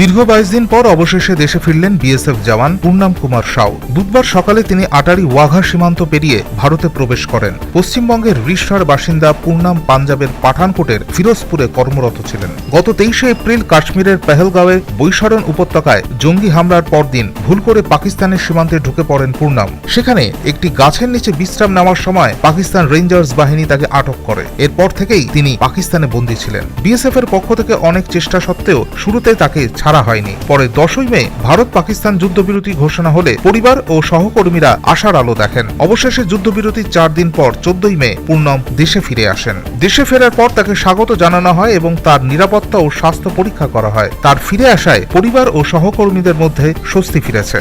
দীর্ঘ বাইশ দিন পর অবশেষে দেশে ফিরলেন বিএসএফ জওয়ান পূর্ণাম কুমার সাউ। বুধবার সকালে তিনি আটারি ওয়াঘা সীমান্ত পেরিয়ে ভারতে প্রবেশ করেন। পশ্চিমবঙ্গের রিষ্টার বাসিন্দা পূর্ণাম পাঞ্জাবের পাঠানকোটের ফিরোজপুরে কর্মরত ছিলেন। গত তেইশে এপ্রিল কাশ্মীরের পেহেলগাঁওয়ে বৈশারণ উপত্যকায় জঙ্গি হামলার পরদিন ভুল করে পাকিস্তানের সীমান্তে ঢুকে পড়েন পূর্ণাম সেখানে একটি গাছের নিচে বিশ্রাম নেওয়ার সময় পাকিস্তান রেঞ্জার্স বাহিনী তাকে আটক করে। এরপর থেকেই তিনি পাকিস্তানে বন্দী ছিলেন। বিএসএফ এর পক্ষ থেকে অনেক চেষ্টা সত্ত্বেও শুরুতে তাকে ছাড়া হয়নি। পরে দশই মে ভারত পাকিস্তান যুদ্ধবিরতি ঘোষণা হলে পরিবার ও সহকর্মীরা আশার আলো দেখেন। অবশেষে যুদ্ধবিরতির চার দিন পর চোদ্দই মে পূর্ণম দেশে ফিরে আসেন। দেশে ফেরার পর তাকে স্বাগত জানানো হয় এবং তার নিরাপত্তা ও স্বাস্থ্য পরীক্ষা করা হয়। তার ফিরে আসায় পরিবার ও সহকর্মীদের মধ্যে স্বস্তি ফিরেছে।